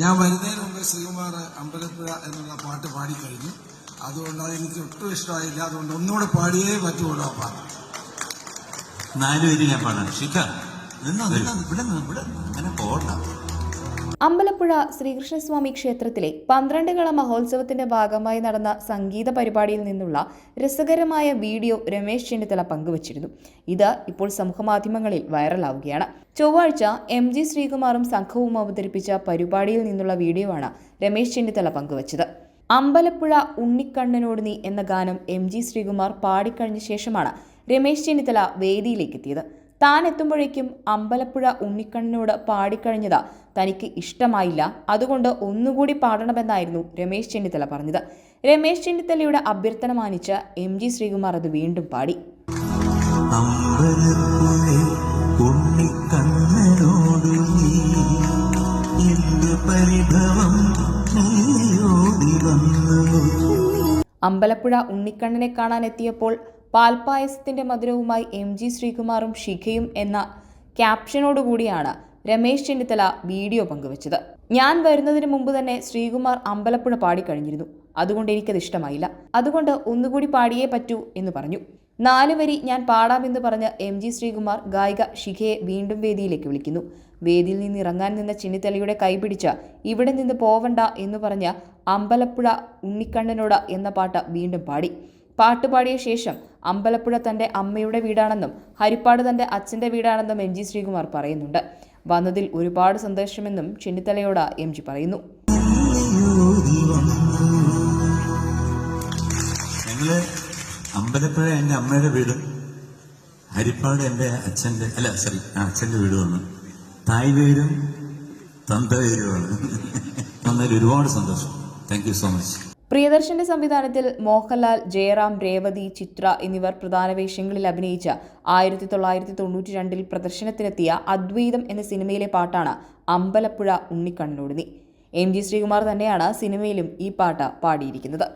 ഞാൻ വരുന്നതിന് മുമ്പ് ശ്രീകുമാർ അമ്പലപ്പുഴ എന്നുള്ള പാട്ട് പാടിക്കഴിഞ്ഞു. അതുകൊണ്ട് അതെനിക്ക് ഒട്ടും ഇഷ്ടമായില്ല. അതുകൊണ്ട് ഒന്നുകൂടെ പാടിയേ പറ്റുള്ളൂ ആ പാട്ട്. നാല് പേര് ഞാൻ പാടാം ശിഖ നിന്നോ നിന്നോ ഇവിടെ ഇവിടെ അങ്ങനെ പോകണ്ട അമ്പലപ്പുഴ ശ്രീകൃഷ്ണസ്വാമി ക്ഷേത്രത്തിലെ പന്ത്രണ്ട് കള മഹോത്സവത്തിന്റെ ഭാഗമായി നടന്ന സംഗീത പരിപാടിയിൽ നിന്നുള്ള രസകരമായ വീഡിയോ രമേശ് ചെന്നിത്തല പങ്കുവച്ചിരുന്നു. ഇത് ഇപ്പോൾ സമൂഹമാധ്യമങ്ങളിൽ വൈറലാവുകയാണ്. ചൊവ്വാഴ്ച എം ജി ശ്രീകുമാറും സംഘവും അവതരിപ്പിച്ച പരിപാടിയിൽ നിന്നുള്ള വീഡിയോ ആണ് രമേശ് ചെന്നിത്തല പങ്കുവച്ചത്. അമ്പലപ്പുഴ ഉണ്ണിക്കണ്ണനോട് നീ എന്ന ഗാനം എം ജി ശ്രീകുമാർ പാടിക്കഴിഞ്ഞ ശേഷമാണ് രമേശ് ചെന്നിത്തല വേദിയിലേക്ക് എത്തിയത്. താൻ എത്തുമ്പോഴേക്കും അമ്പലപ്പുഴ ഉണ്ണിക്കണ്ണനോട് പാടിക്കഴിഞ്ഞത് തനിക്ക് ഇഷ്ടമായില്ല. അതുകൊണ്ട് ഒന്നുകൂടി പാടണമെന്നായിരുന്നു രമേശ് ചെന്നിത്തല പറഞ്ഞത്. രമേശ് ചെന്നിത്തലയുടെ അഭ്യർത്ഥന മാനിച്ച് എം ജി ശ്രീകുമാർ അത് വീണ്ടും പാടി. പരിഭവം അമ്പലപ്പുഴ ഉണ്ണിക്കണ്ണനെ കാണാൻ എത്തിയപ്പോൾ പാൽപ്പായസത്തിന്റെ മധുരവുമായി എം ജി ശ്രീകുമാറും ശിഖയും എന്ന ക്യാപ്ഷനോടുകൂടിയാണ് രമേശ് ചെന്നിത്തല വീഡിയോ പങ്കുവച്ചത്. ഞാൻ വരുന്നതിന് മുമ്പ് തന്നെ ശ്രീകുമാർ അമ്പലപ്പുഴ പാടിക്കഴിഞ്ഞിരുന്നു. അതുകൊണ്ട് എനിക്കത് ഇഷ്ടമായില്ല. അതുകൊണ്ട് ഒന്നുകൂടി പാടിയേ പറ്റൂ എന്ന് പറഞ്ഞു. നാല് വരി ഞാൻ പാടാമെന്ന് പറഞ്ഞ് എം ജി ശ്രീകുമാർ ഗായിക ശിഖയെ വീണ്ടും വേദിയിലേക്ക് വിളിക്കുന്നു. വേദിയിൽ നിന്ന് ഇറങ്ങാൻ നിന്ന ചെന്നിത്തലയുടെ കൈപിടിച്ച ഇവിടെ നിന്ന് പോവണ്ട എന്ന് പറഞ്ഞ അമ്പലപ്പുഴ ഉണ്ണിക്കണ്ണനോട് എന്ന പാട്ട് വീണ്ടും പാടി. പാട്ട് പാടിയ ശേഷം അമ്പലപ്പുഴ തന്റെ അമ്മയുടെ വീടാണെന്നും ഹരിപ്പാട് തന്റെ അച്ഛന്റെ വീടാണെന്നും എം ജി ശ്രീകുമാർ പറയുന്നുണ്ട്. വന്നതിൽ ഒരുപാട് സന്തോഷമെന്നും ചെന്നിത്തലയോട് എം ജി പറയുന്നു. അമ്പലപ്പുഴ എന്റെ അമ്മയുടെ വീടും ഹരിപ്പാട് എന്റെ അച്ഛന്റെ അല്ല സോറി അച്ഛന്റെ വീടുമാണ് തായ് പേരും തന്ത പേരുമാണ് വന്നതിൽ ഒരുപാട് സന്തോഷം. താങ്ക് യു സോ മച്ച് പ്രിയദർശന്റെ സംവിധാനത്തിൽ മോഹൻലാൽ ജയറാം രേവതി ചിത്ര എന്നിവർ പ്രധാന വേഷങ്ങളിൽ അഭിനയിച്ച ആയിരത്തി തൊള്ളായിരത്തി തൊണ്ണൂറ്റി രണ്ടിൽ പ്രദർശനത്തിനെത്തിയ അദ്വൈതം എന്ന സിനിമയിലെ പാട്ടാണ് അമ്പലപ്പുഴ ഉണ്ണിക്കണ്ണൂടിനി എം ജി ശ്രീകുമാർ തന്നെയാണ് സിനിമയിലും ഈ പാട്ട് പാടിയിരിക്കുന്നത്.